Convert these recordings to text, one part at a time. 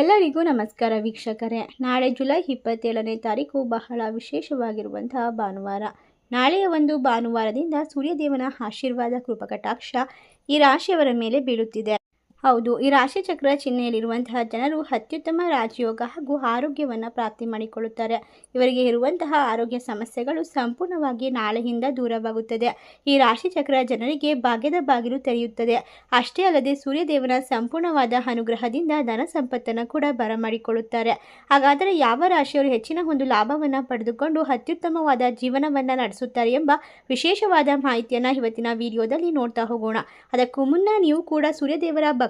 ಎಲ್ಲರಿಗೂ ನಮಸ್ಕಾರ ವೀಕ್ಷಕರೇ. ನಾಳೆ ಜುಲೈ ಇಪ್ಪತ್ತೇಳನೇ ತಾರೀಕು ಬಹಳ ವಿಶೇಷವಾಗಿರುವಂತಹ ಭಾನುವಾರ. ನಾಳೆಯ ಒಂದು ಭಾನುವಾರದಿಂದ ಸೂರ್ಯದೇವನ ಆಶೀರ್ವಾದ ಕೃಪಕಟಾಕ್ಷ ಈ ರಾಶಿಯವರ ಮೇಲೆ ಬೀಳುತ್ತಿದೆ. ಹೌದು, ಈ ರಾಶಿ ಚಕ್ರ ಚಿಹ್ನೆಯಲ್ಲಿರುವಂತಹ ಜನರು ಅತ್ಯುತ್ತಮ ರಾಜಯೋಗ ಹಾಗೂ ಆರೋಗ್ಯವನ್ನು ಪ್ರಾಪ್ತಿ ಮಾಡಿಕೊಳ್ಳುತ್ತಾರೆ. ಇವರಿಗೆ ಇರುವಂತಹ ಆರೋಗ್ಯ ಸಮಸ್ಯೆಗಳು ಸಂಪೂರ್ಣವಾಗಿ ನಾಳೆಯಿಂದ ದೂರವಾಗುತ್ತದೆ. ಈ ರಾಶಿ ಚಕ್ರ ಜನರಿಗೆ ಭಾಗ್ಯದ ಬಾಗಿಲು ತೆರೆಯುತ್ತದೆ. ಅಷ್ಟೇ ಅಲ್ಲದೆ ಸೂರ್ಯದೇವನ ಸಂಪೂರ್ಣವಾದ ಅನುಗ್ರಹದಿಂದ ಧನ ಸಂಪತ್ತನ್ನು ಕೂಡ ಬರಮಾಡಿಕೊಳ್ಳುತ್ತಾರೆ. ಹಾಗಾದರೆ ಯಾವ ರಾಶಿಯವರು ಹೆಚ್ಚಿನ ಒಂದು ಲಾಭವನ್ನು ಪಡೆದುಕೊಂಡು ಅತ್ಯುತ್ತಮವಾದ ಜೀವನವನ್ನು ನಡೆಸುತ್ತಾರೆ ಎಂಬ ವಿಶೇಷವಾದ ಮಾಹಿತಿಯನ್ನು ಇವತ್ತಿನ ವಿಡಿಯೋದಲ್ಲಿ ನೋಡ್ತಾ ಹೋಗೋಣ. ಅದಕ್ಕೂ ಮುನ್ನ ನೀವು ಕೂಡ ಸೂರ್ಯದೇವರ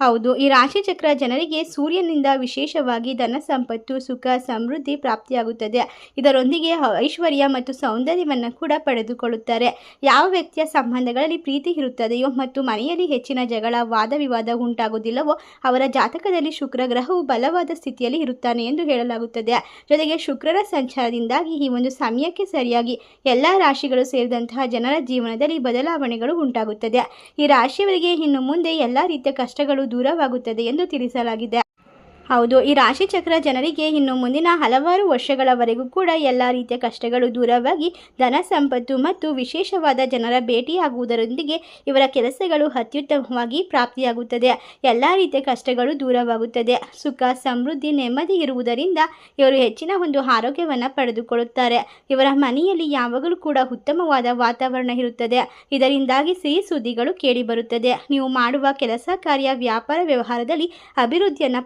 ಹೌದು, ಈ ರಾಶಿ ಚಕ್ರ ಜನರಿಗೆ ಸೂರ್ಯನಿಂದ ವಿಶೇಷವಾಗಿ ಧನ ಸಂಪತ್ತು, ಸುಖ, ಸಮೃದ್ಧಿ ಪ್ರಾಪ್ತಿಯಾಗುತ್ತದೆ. ಇದರೊಂದಿಗೆ ಐಶ್ವರ್ಯ ಮತ್ತು ಸೌಂದರ್ಯವನ್ನು ಕೂಡ ಪಡೆದುಕೊಳ್ಳುತ್ತಾರೆ. ಯಾವ ವ್ಯಕ್ತಿಯ ಸಂಬಂಧಗಳಲ್ಲಿ ಪ್ರೀತಿ ಇರುತ್ತದೆಯೋ ಮತ್ತು ಮನೆಯಲ್ಲಿ ಹೆಚ್ಚಿನ ಜಗಳ ವಾದ ವಿವಾದ ಉಂಟಾಗುವುದಿಲ್ಲವೋ, ಅವರ ಜಾತಕದಲ್ಲಿ ಶುಕ್ರ ಗ್ರಹವು ಬಲವಾದ ಸ್ಥಿತಿಯಲ್ಲಿ ಇರುತ್ತಾನೆ ಎಂದು ಹೇಳಲಾಗುತ್ತದೆ. ಜೊತೆಗೆ ಶುಕ್ರರ ಸಂಚಾರದಿಂದಾಗಿ ಈ ಒಂದು ಸಮಯಕ್ಕೆ ಸರಿಯಾಗಿ ಎಲ್ಲ ರಾಶಿಗಳು ಸೇರಿದಂತಹ ಜನರ ಜೀವನದಲ್ಲಿ ಬದಲಾವಣೆಗಳು ಉಂಟಾಗುತ್ತದೆ. ಈ ರಾಶಿಯವರಿಗೆ ಇನ್ನು ಮುಂದೆ ಎಲ್ಲ ರೀತಿಯ ಕಷ್ಟಗಳು ದೂರವಾಗುತ್ತದೆ ಎಂದು ತಿಳಿಸಲಾಗಿದೆ. ಹೌದು, ಈ ರಾಶಿ ಚಕ್ರ ಜನರಿಗೆ ಇನ್ನು ಮುಂದಿನ ಹಲವಾರು ವರ್ಷಗಳವರೆಗೂ ಕೂಡ ಎಲ್ಲ ರೀತಿಯ ಕಷ್ಟಗಳು ದೂರವಾಗಿ ಧನ ಸಂಪತ್ತು ಮತ್ತು ವಿಶೇಷವಾದ ಜನರ ಭೇಟಿಯಾಗುವುದರೊಂದಿಗೆ ಇವರ ಕೆಲಸಗಳು ಅತ್ಯುತ್ತಮವಾಗಿ ಪ್ರಾಪ್ತಿಯಾಗುತ್ತದೆ. ಎಲ್ಲ ರೀತಿಯ ಕಷ್ಟಗಳು ದೂರವಾಗುತ್ತದೆ. ಸುಖ, ಸಮೃದ್ಧಿ, ನೆಮ್ಮದಿ ಇರುವುದರಿಂದ ಇವರು ಹೆಚ್ಚಿನ ಒಂದು ಆರೋಗ್ಯವನ್ನು ಪಡೆದುಕೊಳ್ಳುತ್ತಾರೆ. ಇವರ ಮನೆಯಲ್ಲಿ ಯಾವಾಗಲೂ ಕೂಡ ಉತ್ತಮವಾದ ವಾತಾವರಣ ಇರುತ್ತದೆ. ಇದರಿಂದಾಗಿ ಸಿಹಿ ಸುದ್ದಿಗಳು ಕೇಳಿಬರುತ್ತದೆ. ನೀವು ಮಾಡುವ ಕೆಲಸ, ಕಾರ್ಯ ವ್ಯಾಪಾರ ವ್ಯವಹಾರದಲ್ಲಿ ಅಭಿವೃದ್ಧಿಯನ್ನು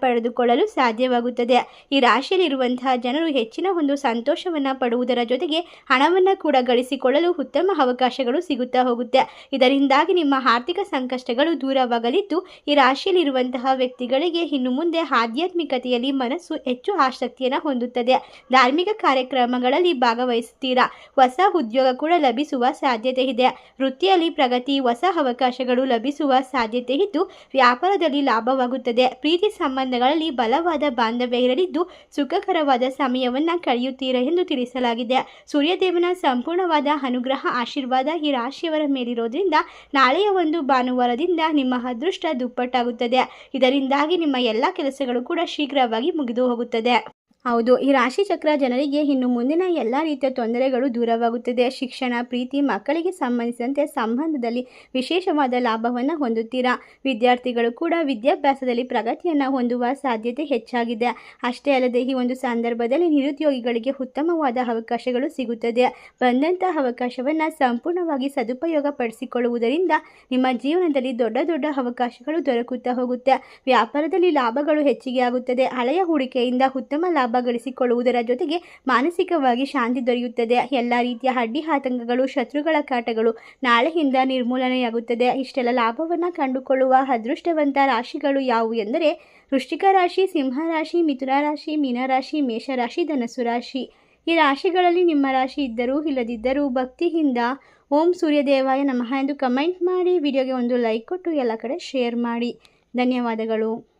ಪಡೆದುಕೊಳ್ಳಲು ಸಾಧ್ಯವಾಗುತ್ತದೆ. ಈ ರಾಶಿಯಲ್ಲಿರುವಂತಹ ಜನರು ಹೆಚ್ಚಿನ ಒಂದು ಸಂತೋಷವನ್ನು ಪಡುವುದರ ಜೊತೆಗೆ ಹಣವನ್ನು ಕೂಡ ಗಳಿಸಿಕೊಳ್ಳಲು ಉತ್ತಮ ಅವಕಾಶಗಳು ಸಿಗುತ್ತಾ ಹೋಗುತ್ತೆ. ಇದರಿಂದಾಗಿ ನಿಮ್ಮ ಆರ್ಥಿಕ ಸಂಕಷ್ಟಗಳು ದೂರವಾಗಲಿದ್ದು, ಈ ರಾಶಿಯಲ್ಲಿರುವಂತಹ ವ್ಯಕ್ತಿಗಳಿಗೆ ಇನ್ನು ಮುಂದೆ ಆಧ್ಯಾತ್ಮಿಕತೆಯಲ್ಲಿ ಮನಸ್ಸು ಹೆಚ್ಚು ಆಸಕ್ತಿಯನ್ನು ಹೊಂದುತ್ತದೆ. ಧಾರ್ಮಿಕ ಕಾರ್ಯಕ್ರಮಗಳಲ್ಲಿ ಭಾಗವಹಿಸುತ್ತೀರಾ? ಹೊಸ ಉದ್ಯೋಗ ಕೂಡ ಲಭಿಸುವ ಸಾಧ್ಯತೆ ಇದೆ. ವೃತ್ತಿಯಲ್ಲಿ ಪ್ರಗತಿ, ಹೊಸ ಅವಕಾಶಗಳು ಲಭಿಸುವ ಸಾಧ್ಯತೆ ಇದ್ದು, ವ್ಯಾಪಾರದಲ್ಲಿ ಲಾಭವಾಗುತ್ತದೆ. ಪ್ರೀತಿ ಸಂಬಂಧಗಳಲ್ಲಿ ಬಲವಾದ ಬಾಂಧವ್ಯ ಇರಲಿದ್ದು ಸುಖಕರವಾದ ಸಮಯವನ್ನು ಕಳೆಯುತ್ತೀರಾ ಎಂದು ತಿಳಿಸಲಾಗಿದೆ. ಸೂರ್ಯದೇವನ ಸಂಪೂರ್ಣವಾದ ಅನುಗ್ರಹ, ಆಶೀರ್ವಾದ ಈ ರಾಶಿಯವರ ಮೇಲಿರೋದ್ರಿಂದ ನಾಳೆಯ ಒಂದು ಭಾನುವಾರದಿಂದ ನಿಮ್ಮ ಅದೃಷ್ಟ ದುಪ್ಪಟ್ಟಾಗುತ್ತದೆ. ಇದರಿಂದಾಗಿ ನಿಮ್ಮ ಎಲ್ಲ ಕೆಲಸಗಳು ಕೂಡ ಶೀಘ್ರವಾಗಿ ಮುಗಿದು ಹೋಗುತ್ತದೆ. ಹೌದು, ಈ ರಾಶಿ ಚಕ್ರ ಜನರಿಗೆ ಇನ್ನು ಮುಂದಿನ ಎಲ್ಲ ರೀತಿಯ ತೊಂದರೆಗಳು ದೂರವಾಗುತ್ತದೆ. ಶಿಕ್ಷಣ, ಪ್ರೀತಿ, ಮಕ್ಕಳಿಗೆ ಸಂಬಂಧಿಸಿದಂತೆ ಸಂಬಂಧದಲ್ಲಿ ವಿಶೇಷವಾದ ಲಾಭವನ್ನು ಹೊಂದುತ್ತೀರಾ? ವಿದ್ಯಾರ್ಥಿಗಳು ಕೂಡ ವಿದ್ಯಾಭ್ಯಾಸದಲ್ಲಿ ಪ್ರಗತಿಯನ್ನು ಹೊಂದುವ ಸಾಧ್ಯತೆ ಹೆಚ್ಚಾಗಿದೆ. ಅಷ್ಟೇ ಅಲ್ಲದೆ, ಈ ಒಂದು ಸಂದರ್ಭದಲ್ಲಿ ನಿರುದ್ಯೋಗಿಗಳಿಗೆ ಉತ್ತಮವಾದ ಅವಕಾಶಗಳು ಸಿಗುತ್ತದೆ. ಬಂದಂತಹ ಅವಕಾಶವನ್ನು ಸಂಪೂರ್ಣವಾಗಿ ಸದುಪಯೋಗ ಪಡಿಸಿಕೊಳ್ಳುವುದರಿಂದ ನಿಮ್ಮ ಜೀವನದಲ್ಲಿ ದೊಡ್ಡ ದೊಡ್ಡ ಅವಕಾಶಗಳು ದೊರಕುತ್ತಾ ಹೋಗುತ್ತೆ. ವ್ಯಾಪಾರದಲ್ಲಿ ಲಾಭಗಳು ಹೆಚ್ಚಿಗೆ ಆಗುತ್ತದೆ. ಹಳೆಯ ಹೂಡಿಕೆಯಿಂದ ಉತ್ತಮ ಲಾಭ ಗಳಿಸಿಕೊಳ್ಳುವುದರ ಜೊತೆಗೆ ಮಾನಸಿಕವಾಗಿ ಶಾಂತಿ ದೊರೆಯುತ್ತದೆ. ಎಲ್ಲ ರೀತಿಯ ಅಡ್ಡಿ ಆತಂಕಗಳು, ಶತ್ರುಗಳ ಕಾಟಗಳು ನಾಳೆಯಿಂದ ನಿರ್ಮೂಲನೆಯಾಗುತ್ತದೆ. ಇಷ್ಟೆಲ್ಲ ಲಾಭವನ್ನು ಕಂಡುಕೊಳ್ಳುವ ಅದೃಷ್ಟವಂತ ರಾಶಿಗಳು ಯಾವುವು ಎಂದರೆ ವೃಶ್ಚಿಕ ರಾಶಿ, ಸಿಂಹ ರಾಶಿ, ಮಿಥುನ ರಾಶಿ ಮೀನರಾಶಿ ಮೇಷರಾಶಿ ಧನಸು ರಾಶಿ. ಈ ರಾಶಿಗಳಲ್ಲಿ ನಿಮ್ಮ ರಾಶಿ ಇದ್ದರೂ ಇಲ್ಲದಿದ್ದರೂ ಭಕ್ತಿಯಿಂದ ಓಂ ಸೂರ್ಯದೇವಾಯ ನಮಃ ಎಂದು ಕಮೆಂಟ್ ಮಾಡಿ. ವಿಡಿಯೋಗೆ ಒಂದು ಲೈಕ್ ಕೊಟ್ಟು ಎಲ್ಲ ಕಡೆ ಶೇರ್ ಮಾಡಿ. ಧನ್ಯವಾದಗಳು.